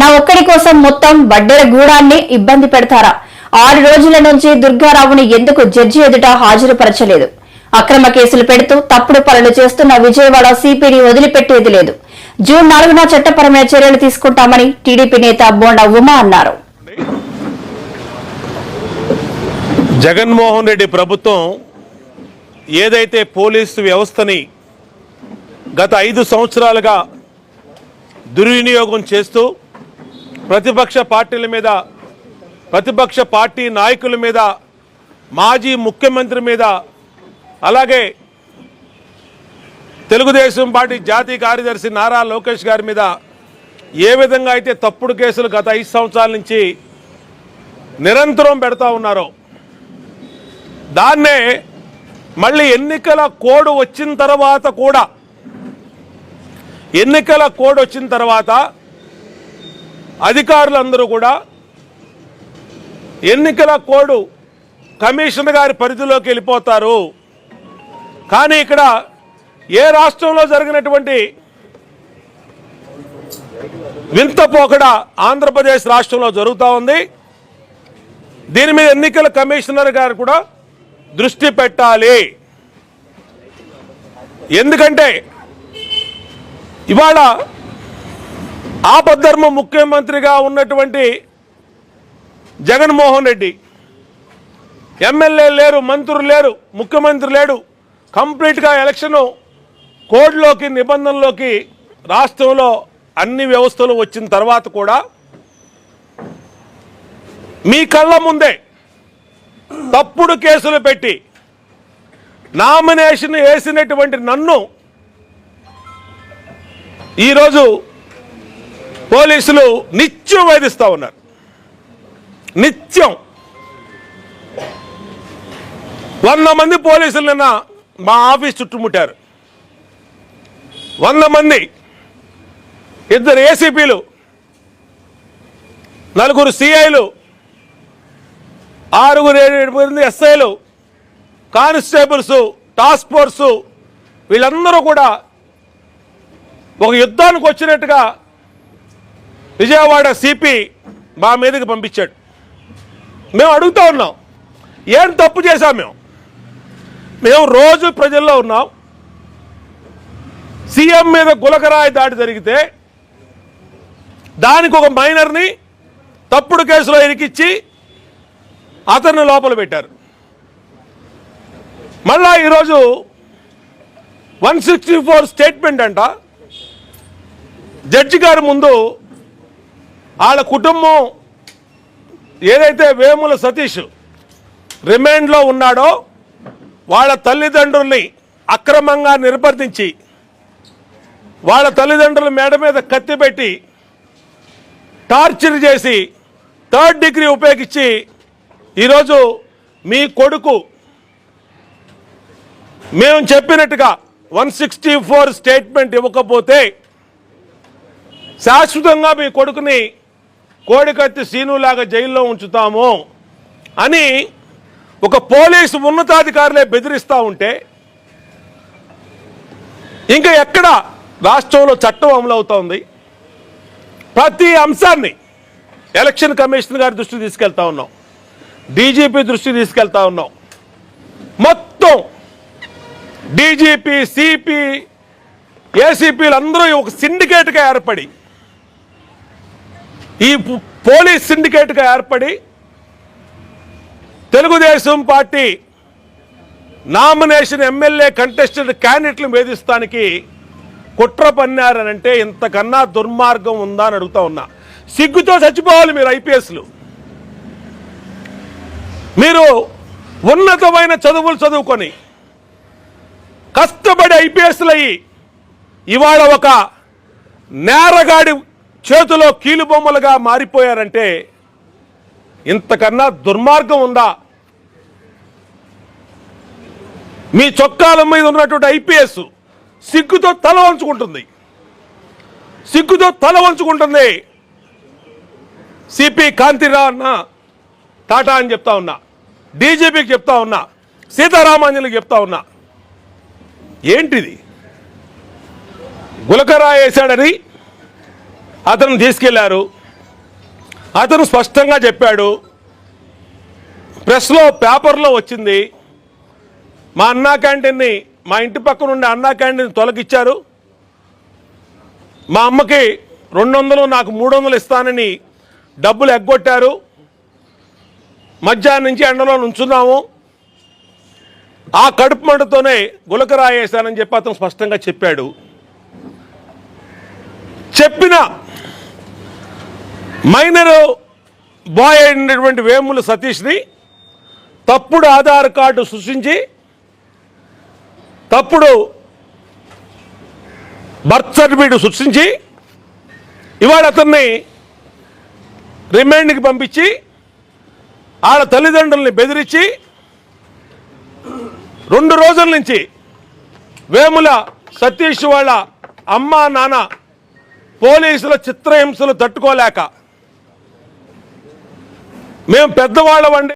నా ఒక్కడి కోసం మొత్తం వడ్డెర గూడాన్ని ఇబ్బంది పెడతారా? ఆరు రోజుల నుంచి దుర్గారావుని ఎందుకు జడ్జి ఎదుట హాజరుపరచలేదు? అక్రమ కేసులు పెడుతూ తప్పుడు పనులు చేస్తున్న విజయవాడ సిపిని వదిలిపెట్టేది లేదు. జూన్ నాలుగున చట్టపరమైన చర్యలు తీసుకుంటామని టీడీపీ నేత బోండా ఉమా అన్నారు. జగన్మోహన్ రెడ్డి ప్రభుత్వం ఏదైతే పోలీసు వ్యవస్థని గత ఐదు సంవత్సరాలుగా దుర్వినియోగం చేస్తూ ప్రతిపక్ష పార్టీల మీద ప్రతిపక్ష పార్టీ నాయకుల మీద మాజీ ముఖ్యమంత్రి మీద అలాగే తెలుగుదేశం పార్టీ జాతీయ కార్యదర్శి నారా లోకేష్ గారి మీద ఏ విధంగా అయితే తప్పుడు కేసులు గత ఐదు సంవత్సరాల నుంచి నిరంతరం పెడతా ఉన్నారో దాన్నే మళ్ళీ ఎన్నికల కోడ్ వచ్చిన తర్వాత కూడా ఎన్నికల కోడ్ వచ్చిన తర్వాత అధికారులందరూ కూడా ఎన్నికల కోడ్ కమిషనర్ గారి పరిధిలోకి వెళ్ళిపోతారు. కానీ ఇక్కడ ఏ రాష్ట్రంలో జరిగినటువంటి వింత పోకడ ఆంధ్రప్రదేశ్ రాష్ట్రంలో జరుగుతూ ఉంది. దీని మీద ఎన్నికల కమిషనర్ గారు కూడా దృష్టి పెట్టాలి. ఎందుకంటే ఇవాళ ఆపద్ధర్మ ముఖ్యమంత్రిగా ఉన్నటువంటి జగన్మోహన్ రెడ్డి. ఎమ్మెల్యే లేరు మంత్రులు లేరు ముఖ్యమంత్రి లేడు. కంప్లీట్గా ఎలక్షను కోడ్లోకి నిబంధనలోకి రాష్ట్రంలో అన్ని వ్యవస్థలు వచ్చిన తర్వాత కూడా మీ కళ్ళ ముందే తప్పుడు కేసులు పెట్టి నామినేషన్ వేసినటువంటి నన్ను ఈరోజు పోలీసులు నిత్యం వేధిస్తూ ఉన్నారు. నిత్యం. వంద మంది పోలీసులు నిన్న మా ఆఫీస్ చుట్టుముట్టారు. వంద మంది. ఇద్దరు ఏసీపీలు నలుగురు సిఐలు ఆరుగురు ఏడు మంది ఎస్ఐలు కానిస్టేబుల్స్ టాస్క్ ఫోర్సు వీళ్ళందరూ కూడా ఒక యుద్ధానికి వచ్చినట్టుగా విజయవాడ సిపి మా మీదకి పంపించాడు. మేము అడుగుతా ఉన్నాం. ఏం తప్పు చేశాం మేము? మేము రోజు ప్రజల్లో ఉన్నాం. సీఎం మీద గులకరాయి దాడి జరిగితే దానికి ఒక మైనర్ని తప్పుడు కేసులో ఇరికిచ్చి అతన్ని లోపల పెట్టారు. మళ్ళా ఈరోజు వన్ సిక్స్టీ ఫోర్ స్టేట్మెంట్ అంట. జడ్జి గారి ముందు వాళ్ళ కుటుంబం ఏదైతే వేముల సతీష్ రిమాండ్లో ఉన్నాడో వాళ్ళ తల్లిదండ్రుల్ని అక్రమంగా నిర్బంధించి వాళ్ళ తల్లిదండ్రుల మేడ మీద కత్తి పెట్టి టార్చర్ చేసి థర్డ్ డిగ్రీ ఉపయోగించి ఈరోజు మీ కొడుకు మేము చెప్పినట్టుగా వన్ సిక్స్టీ ఫోర్ స్టేట్మెంట్ ఇవ్వకపోతే శాశ్వతంగా మీ కొడుకుని కోడికత్తి సీనులాగా జైల్లో ఉంచుతాము అని ఒక పోలీసు ఉన్నతాధికారులే బెదిరిస్తూ ఉంటే ఇంకా ఎక్కడ రాష్ట్రంలో చట్టం అమలు అవుతోంది ప్రతి అంశాన్ని ఎలక్షన్ కమిషన్ గారి దృష్టికి తీసుకెళ్తా ఉన్నాం. డీజీపీ దృష్టికి తీసుకెళ్తా ఉన్నాం. మొత్తం డీజీపీ సిపి ఏసీపీలు అందరూ ఒక సిండికేట్గా ఏర్పడి ఈ పోలీస్ సిండికేట్గా ఏర్పడి Telugu Desam party nomination MLA contested క్యాండిడేట్లు వేధిస్తానికి కుట్ర పన్నారనంటే ఇంతకన్నా దుర్మార్గం ఉందా అని అడుగుతా ఉన్నా. సిగ్గుతో చచ్చిపోవాలి మీరు ఐపీఎస్లు. మీరు ఉన్నతమైన చదువులు చదువుకొని కష్టపడి ఐపీఎస్లు అయ్యి ఇవాళ ఒక నేరగాడి చేతిలో కీలుబొమ్మలుగా మారిపోయారంటే ఇంతకన్నా దుర్మార్గం ఉందా? మీ చొక్కాల మీద ఉన్నటువంటి ఐపీఎస్ సిగ్గుతో తల వంచుకుంటుంది. సిగ్గుతో తల వంచుకుంటుంది. సిపి కాంతిరావు అన్న టాటా అని చెప్తా ఉన్నా డీజీపీకి చెప్తా ఉన్నా సీతారామాంజలికి చెప్తా ఉన్నా ఏంటిది? గులకరా వేశాడని అతను తీసుకెళ్ళారు. అతను స్పష్టంగా చెప్పాడు ప్రెస్లో పేపర్లో వచ్చింది. మా అన్నా క్యాంటీన్ని మా ఇంటి పక్కన ఉండే అన్నా క్యాంటీన్ తొలగిచ్చారు. మా అమ్మకి రెండు వందలు నాకు మూడు వందలు ఇస్తానని డబ్బులు ఎగ్గొట్టారు. మధ్యాహ్నం నుంచి ఎండలో ఉంచున్నాము ఆ కడుపు మంటతోనే గులకరాయేశానని చెప్పి అతను స్పష్టంగా చెప్పాడు. చెప్పిన మైనర్ బాయ్ అయినటువంటి వేముల సతీష్ని తప్పుడు ఆధార్ కార్డు సృష్టించి తప్పుడు బర్త్ సర్టిఫికేట్ సృష్టించి ఇవాళ అతన్ని రిమైండ్కి పంపించి వాళ్ళ తల్లిదండ్రుల్ని బెదిరించి రెండు రోజుల నుంచి వేముల సతీష్ వాళ్ళ అమ్మ నాన్న పోలీసుల చిత్రహింసలు తట్టుకోలేక మేము పెద్దవాళ్ళమండి